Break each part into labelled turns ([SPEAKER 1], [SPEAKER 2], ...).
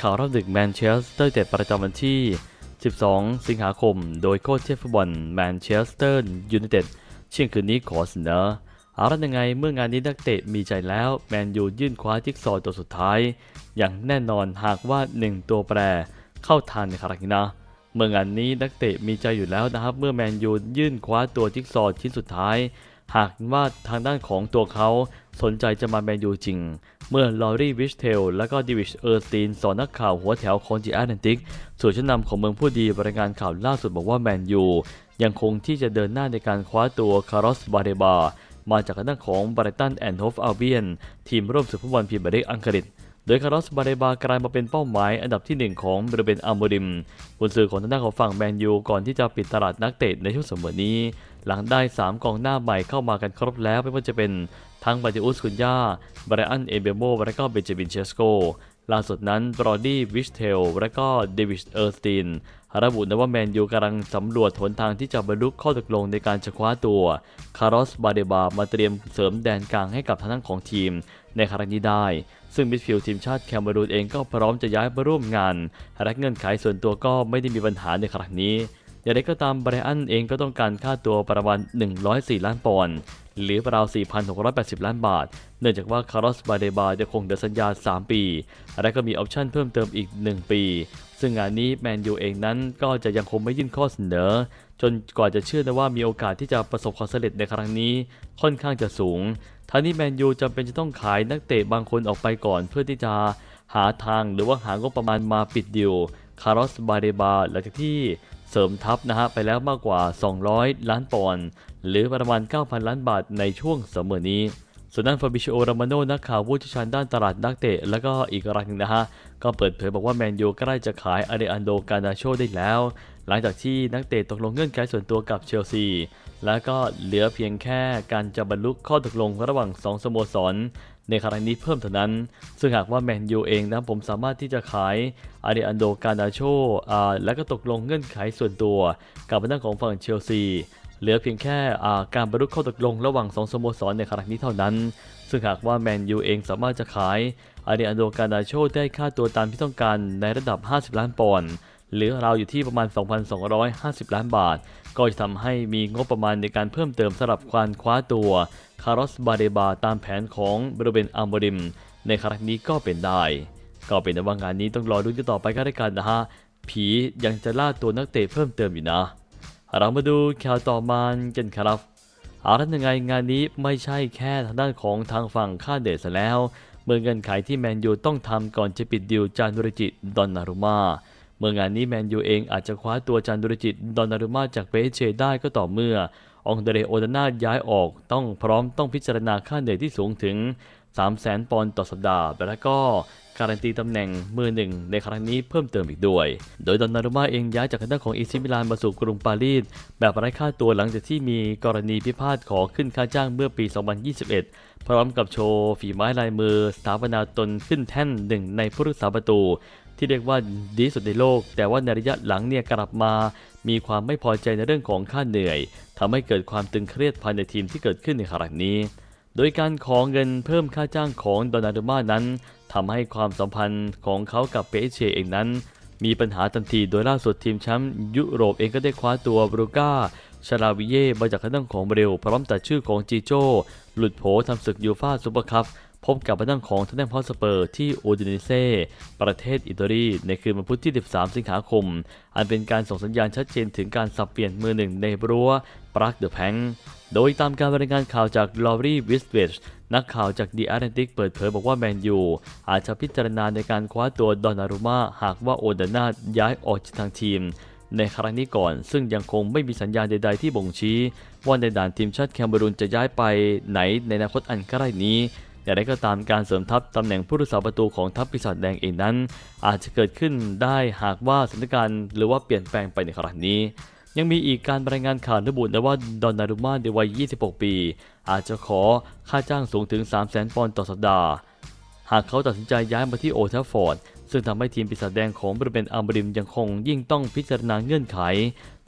[SPEAKER 1] ข่าวรอบดึกแมนเชสเตอร์เต็ดประจำวันที่ 12 สิงหาคม โดยโค้ชเชฟฟุตบอลแมนเชสเตอร์ยูไนเต็ดเที่ยงคืนนี้ขอเสนอเอาละยังไงเมื่องานนี้นักเตะมีใจแล้วแมนยูยื่นคว้าจิ๊กซอว์ตัวสุดท้าย อย่างแน่นอนหากว่า 1 ตัวแปรเข้าทางในคารากินะเมื่องานนี้นักเตะมีใจอยู่แล้วนะครับ เมื่อแมนยูยื่นคว้าตัวจิ๊กซอว์ชิ้นสุดท้าย หากว่าทางด้านของตัวเขาสนใจจะมาแมนยูจริง เมื่อลอรี่วิชเทล และก็ดิวิชเออร์สตีนสอนนักข่าวหัวแถวของจีแอตแลนติกส่วนชั้นนำของเมืองผู้ดีรายงานข่าวล่าสุดบอกว่าแมนยูยังคงที่จะเดินหน้าในการคว้าตัวคาร์ลสบาเดบามาจากทางด้านของบร g ตันแอนด์โฮฟอัลเบียนทีมร่วมศึกฟุตบอลพรีเมียร์ลีกอังกฤษ โดยคาร์ลอสบาเดบากลายมาเป็นเป้าหมายอันดับที่หนึ่งของบริเวณอัมโบริมกุนซือของทางด้านของฝั่งแมนยูก่อนที่จะปิดตลาดนักเตะในช่วงสมอนี้ หลังได้ 3กองหน้าใหม่เข้ามากันครบแล้วไม่ว่าจะเป็นทั้งบาติอุสคุนยาบรอันเอเบโมและก็เบนจามินเชสโกล่าสุดนั้นบรอดี้วิชเทลและก็เดวิดเออร์สตีนระบุนะว่าแมนยูกำลังสำรวจหนทางที่จะบรรลุข้อตกลงในการจะคว้าตัว คาร์ลสบาเดบามาเตรียมเสริมแดนกลางให้กับทางด้านของทีม ในครั้งนี้ได้ ซึ่งมิดฟิลด์ทีมชาติแคมเบรูนเองก็พร้อมจะย้ายมาร่วมงานและเงื่อนไขส่วนตัวก็ไม่ได้มีปัญหาในครั้งนี้ อย่างไรก็ตามไบรอันเองก็ต้องการค่าตัวประมาณ 104 ล้านปอนด์หรือราว 4,680 ล้านบาท เนื่องจากว่าคาร์ลสบาเดบาจะคงเดือสัญญา 3 ปี และก็มีออปชั่นเพิ่มเติมอีก 1 ปี ซึ่งงานนี้แมนยูเองนั้นก็จะยังคงไม่ยื่นข้อเสนอ จนกว่าจะเชื่อนะว่ามีโอกาสที่จะประสบความสำเร็จในครั้งนี้ค่อนข้างจะสูงทั้งนี้แมนยูจำเป็นจะต้องขายนักเตะบางคนออกไปก่อนเพื่อที่จะหาทางหรือว่าหางบประมาณมาปิดดิวคาร์ลสบาเดบาหลังจากที่ เสริมทัพนะฮะไปแล้วมากกว่า 200 ล้านปอนด์หรือประมาณ 9,000 ล้านบาทในช่วงเสมอนี้ ส่วนด้านฟาบิชโอรามานโนนักข่าวผู้เชี่ยวชาญด้านตลาดนักเตะ แล้วก็อีกรายหนึ่งนะฮะ ก็เปิดเผยบอกว่าแมนยูใกล้จะขายอาเดอันโดกานาโชได้แล้ว หลังจากที่นักเตะตกลงเงื่อนไขส่วนตัวกับเชลซี แล้วก็เหลือเพียงแค่การจะบรรลุข้อตกลงระหว่าง 2 สโมสร ในครั้งนี้เพิ่มเท่านั้น ซึ่งหากว่าแมนยูเองนะผมสามารถที่จะขายอาเดอันโดกานาโช่แล้วก็ตกลงเงื่อนไขส่วนตัวกับทางของฝั่งเชลซีเหลือเพียงแค่การบรรลุข้อตกลงระหว่าง 2 สโมสรในครั้งนี้เท่านั้น ซึ่งหากว่าแมนยูเองสามารถจะขายอาเดอันโดกานาโชได้ค่าตัวตามที่ต้องการในระดับ 50 ล้านปอนด์ หรือราวอยู่ที่ประมาณ 2,250 ล้านบาท ก็จะทำให้มีงบประมาณในการเพิ่มเติมสำหรับการคว้าตัวคาร์ลอสบาเดบาตามแผนของบริเวณอัมบริม ในครั้งนี้ก็เป็นได้ ก็เป็นว่างานนี้ต้องรอดูกันต่อไปก็ได้กันนะฮะ ผียังจะล่าตัวนักเตะเพิ่มเติมอยู่นะ เรามาดูข่าวต่อมากันครับเอาละยังไงงานนี้ไม่ใช่แค่ทางด้านของทางฝั่งค่าเดชแล้ว เมื่อเงื่อนไขที่แมนยูต้องทำก่อนจะปิดดิวจานุรจิดอนนารุมา มื่องานนี้แมนยูเองอาจจะคว้าตัวจานุรจิตดอนนารุมาจากเปเชได้ก็ต่อเมื่อ องเดเรโอดาน่าย้ายออกต้องพร้อมต้องพิจารณาค่าเหนื่อยที่สูงถึง 300,000 ปอนด์ต่อสัปดาห์และก็การันตีตำแหน่งมือหนึ่งในครั้งนี้เพิ่มเติมอีกด้วย โดยดอนนารุมาเองย้ายจากทางด้านของอิซิมิลานมาสู่กรุงปารีสแบบไร้ค่าตัวหลังจากที่มีกรณีพิพาทขอขึ้นค่าจ้างเมื่อปี 2021 พร้อมกับโชว์ฝีไม้ลายมือสถาปนาตนขึ้นแท่นหนึ่งในผู้รักษาประตู ที่เรียกว่าดีสุดในโลก แต่ว่าในระยะหลังเนี่ยกลับมา มีความไม่พอใจในเรื่องของค่าเหนื่อยทำให้เกิดความตึงเครียดภายในทีมที่เกิดขึ้นในครั้งนี้ โดยการขอเงินเพิ่มค่าจ้างของดอนารุมานั้นทำให้ความสัมพันธ์ของเขากับเปเชเองนั้น มีปัญหาทันทีโดยล่าสุดทีมแชมป์ยุโรปเองก็ได้คว้าตัวบรูก้าชาลาวิเย่มาจากทางด้านของเบรลพร้อมตัดชื่อของจีโจ้หลุดโผทำศึกยูฟาซูเปอร์คัพ พบกับทางด้านของทางด้านพอสเปอร์ที่อูดินิเซ่ประเทศอิตาลี ในคืนวันพุธที่ 13 สิงหาคม อันเป็นการส่งสัญญาณชัดเจนถึงการสับเปลี่ยนมือหนึ่งในรั้วปรักเดอะแพงโดยตามการรายงานข่าวจากลอรี่วิสเวชนักข่าวจากดีอาร์เ t ติกเปิดเผยบอกว่าแมนยูอาจจะพิจารณาในการคว้าตัวดอนนารุมาหากว่าโอดานาย้ายออกจากทางทีม ในครั้งนี้ก่อน ซึ่งยังคงไม่มีสัญญาณใด ๆ ที่บ่งชี้ ว่าในด่านทีมชาติแคมเบรูนจะย้ายไปไหนในอนาคตอันใกล้นี้ อย่างไรก็ตามการเสริมทัพตำแหน่งผู้รักษาประตูของทัพปีศาจแดงเองนั้น อาจจะเกิดขึ้นได้หากว่าสถานการณ์หรือว่าเปลี่ยนแปลงไปในครั้งนี้ ยังมีอีกการรายงานข่าวระบุนะว่าดอนนารุมาในวัย 26 ปี อาจจะขอค่าจ้างสูงถึง 300,000 ปอนด์ต่อสัปดาห์ หากเขาตัดสินใจย้ายมาที่โอทัฟฟอร์ด ซึ่งทำให้ทีมปีศาจแดงของบริเวณอัมบริมยังคงยิ่งต้องพิจารณาเงื่อนไข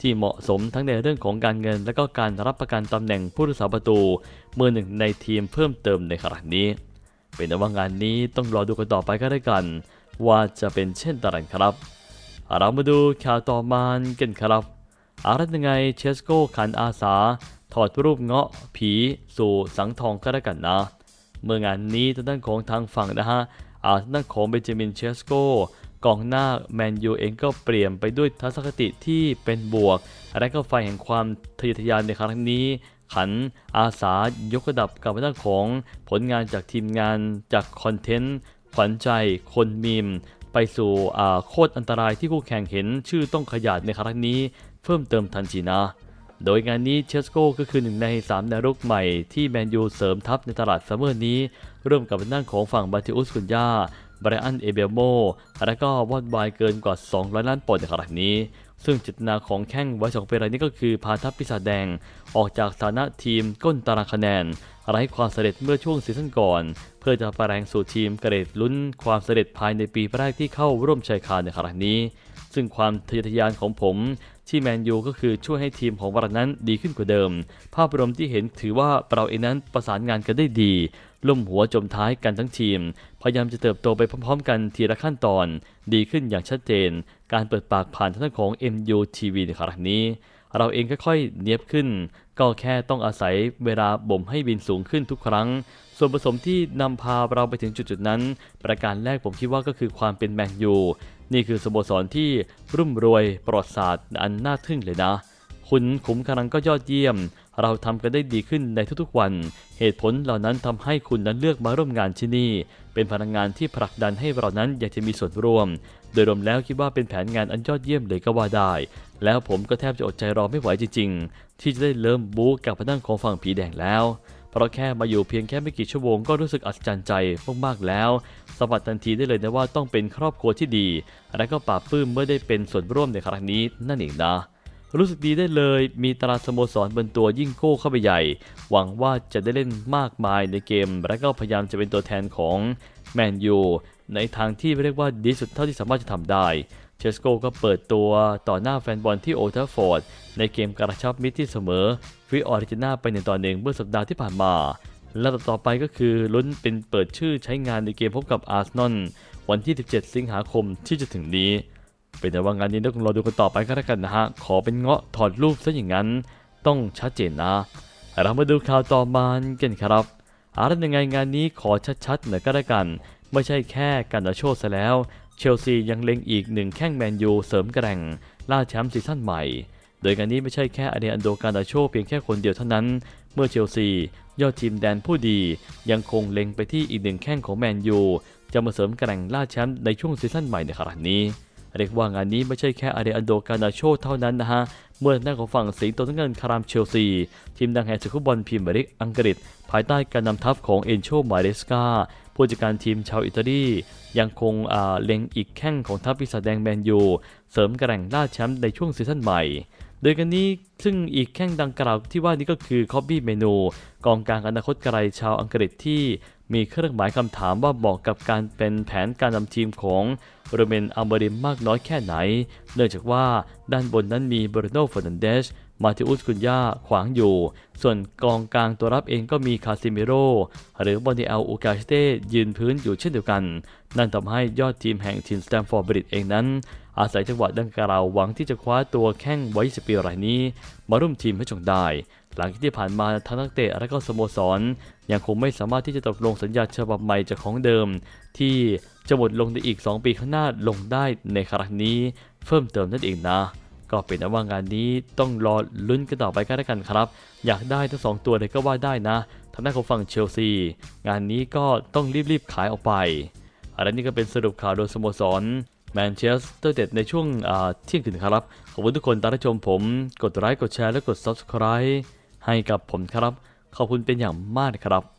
[SPEAKER 1] ที่เหมาะสมทั้งในเรื่องของการเงิน และก็การรับประกันตำแหน่งผู้รักษาประตูมือหนึ่งในทีมเพิ่มเติมในครั้งนี้ เป็นว่างานนี้ต้องรอดูกันต่อไปก็ได้กัน ว่าจะเป็นเช่นไรครับ เรามาดูข่าวต่อมากันครับอารัตยังไงเชสโก้ขันอาสา ถอดรูปเงาะผีสู่สังทองก็แล้วกันนะ เมื่องานนี้ทางด้านของทางฝั่งนะฮะ ทางด้านของเบนจามินเชสโก้กองหน้าแมนยูเองก็เปลี่ยนไปด้วยทัศนคติที่เป็นบวก และก็ไฟแห่งความทะเยอทะยานในครั้งนี้ขันอาสายกระดับกับทางด้านของผลงานจากทีมงานจากคอนเทนต์ ขวัญใจคนมีม ไปสู่โคตรอันตรายที่คู่แข่งเห็นชื่อต้องขยาดในครั้งนี้ เพิ่มเติมทันทีนะ โดยงานนี้เชสโก้ก็คือหนึ่งใน 3 แนวรุกใหม่ที่แมนยูเสริมทัพในตลาดซัมเมอร์นี้ ร่วมกับทางของฝั่งบาติอุสกุนยาบรอันเอเบลโม และก็วอดวายเกินกว่า 200 ล้านปอนด์ในขณะนี้ ซึ่งเจตนาของแข้งไว้สองป็นรายนี้ก็คือพาทัพปีศาจแดง ออกจากฐานะทีมก้นตารางคะแนนไร้ความสำเร็จเมื่อช่วงซีซั่นก่อน เพื่อจะประแรงสู่ทีมเกรดลุ้นความสำเร็จภายในปีแรกที่เข้าร่วมชายคาในครั้งนี้ ซึ่งความทะเยอทะยานของผม ที่แมนยูก็คือช่วยให้ทีมของเรานั้นดีขึ้นกว่าเดิม ภาพรวมที่เห็นถือว่าเราเองนั้นประสานงานกันได้ดีล่มหัวจมท้ายกันทั้งทีม พยายามจะเติบโตไปพร้อมๆ กันทีละขั้นตอน ดีขึ้นอย่างชัดเจน การเปิดปากผ่านทางของ MUTV ในครั้งนี้ เราเองค่อยๆเนียบขึ้น ก็แค่ต้องอาศัยเวลาบ่มให้บินสูงขึ้นทุกครั้ง ส่วนผสมที่นำพาเราไปถึงจุดๆนั้น ประการแรกผมคิดว่าก็คือความเป็นแมนยู นี่คือสโมสรที่รุ่มรวยประวัติศาสตร์อันน่าทึ่งเลยนะ คุณขุมกำลังก็ยอดเยี่ยม เราทำกันได้ดีขึ้นในทุกๆวัน เหตุผลเหล่านั้นทำให้คุณนั้นเลือกมาร่วมงานที่นี่ เป็นพลังงานที่ผลักดันให้เรานั้นอยากจะมีส่วนร่วม โดยรวมแล้วคิดว่าเป็นแผนงานอันยอดเยี่ยมเลยก็ว่าได้ แล้วผมก็แทบจะอดใจรอไม่ไหวจริงๆ ที่จะได้เริ่มบู๊กับพนังของฝั่งผีแดงแล้ว เพราะแค่มาอยู่เพียงแค่ไม่กี่ชั่วโมงก็รู้สึกอัศจรรย์ใจมากๆแล้วสัมผัสทันทีได้เลยนะว่าต้องเป็นครอบครัวที่ดี และก็ปราบปลื้มเมื่อได้เป็นส่วนร่วมในครั้งนี้นั่นเองนะรู้สึกดีได้เลย มีตราสโมสรบนตัวยิ่งโก้เข้าไปใหญ่ หวังว่าจะได้เล่นมากมายในเกม และก็พยายามจะเป็นตัวแทนของแมนยูในทางที่เรียกว่าดีสุดเท่าที่สามารถจะทำได้ เชสโกก็เปิดตัวต่อหน้าแฟนบอลที่โอทัฟฟอร์ด ในเกมกระชับมิตรที่เสมอฟิออริจินาไปในตอหนึ่งเมื่อสัปดาห์ที่ผ่านมาและต่อไปก็คือลุ้นเป็นเปิดชื่อใช้งานในเกมพบกับอาร์เซนอลวันที่ 17 สิงหาคมที่จะถึงนี้ เป็นแต่ว่างานนี้ต้องรอดูกันต่อไปก็แล้วกันนะฮะ ขอเป็นเงาะถอดรูปซะอย่างนั้น ต้องชัดเจนนะ เรามาดูข่าวต่อมากันครับอาร์ยังไงงานนี้ขอชัดๆหน่อยก็แล้วกัน ไม่ใช่แค่การดาโชซะแล้ว เชลซียังเล็งอีกหนึ่งแข้งแมนยูเสริมแกร่งล่าแชมป์ซีซั่นใหม่ โดยงานนี้ไม่ใช่แค่อเดอันโดการดาโชเพียงแค่คนเดียวเท่านั้น เมื่อเชลซี ยอดทีมแดนผู้ดี ยังคงเล็งไปที่อีกหนึ่งแข้งของแมนยูจะมาเสริมแกร่งล่าแชมป์ในช่วงซีซั่นใหม่ในครั้งนี้ เรียกว่างานนี้ไม่ใช่แค่อาเดอันโดการาโชเท่านั้นนะฮะเมื่อหน้าของฝั่งสิงโตทั้งเงินคารามเชลซี ทีมดังแห่งศึกฟุตบอลพรีเมียร์ลีกอังกฤษ ภายใต้การนำทัพของเอนโชมาเรสกา ผู้จัดการทีมชาวอิตาลียังคงเล็งอีกแข้งของทัพปีศาจแดงแมนยูเสริมแกร่งล่าแชมป์ในช่วงซีซั่นใหม่ โดยกันนี้ซึ่งอีกแข้งดังกล่าวที่ว่านี้ก็คือคอบบี้เมนู กองกลางอนาคตไกลชาวอังกฤษที่มีเครื่องหมายคำถามว่าเหมาะกับการเป็นแผนการนำทีมของโรเมนอัลเบริมมากน้อยแค่ไหน เนื่องจากว่าด้านบนนั้นมีบรูโน่ฟอร์นันเดส มาติอุสกุนยาขวางอยู่ ส่วนกองกลางตัวรับเองก็มีคาซิมิโรหรือบอนิเอลอูกาสเตยืนพื้นอยู่เช่นเดียวกัน นั่นทำให้ยอดทีมแห่งทีมสแตมฟอร์ดบริดเองนั้น อาศัยจังหวะดังกล่าวหวังที่จะคว้าตัวแข้งไว้20ปีรายนี้ มาร่วมทีมให้จงได้ หลังที่ผ่านมาทั้งนักเตะและก็สโมสร ยังคงไม่สามารถที่จะตกลงสัญญาฉบับใหม่จากของเดิม ที่จะหมดลงในอีก 2 ปีข้างหน้าลงได้ในครั้งนี้ เพิ่มเติมนั่นเองนะ ก็เป็นนะว่างานนี้ต้องรอลุ้นกันต่อไปกันแล้วกันครับ อยากได้ทั้งสองตัวเลยก็ว่าได้นะทางด้านของฝั่งเชลซี งานนี้ก็ต้องรีบๆขายออกไปอะไรนี่ก็เป็นสรุปข่าวโดยสโมสรแมนเชสเตอร์เด็ดในช่วงเที่ยงคืนครับ ขอบคุณทุกคนที่รับชมผม กดไลค์กดแชร์และกด Subscribe ให้กับผมครับ ขอบคุณเป็นอย่างมากครับ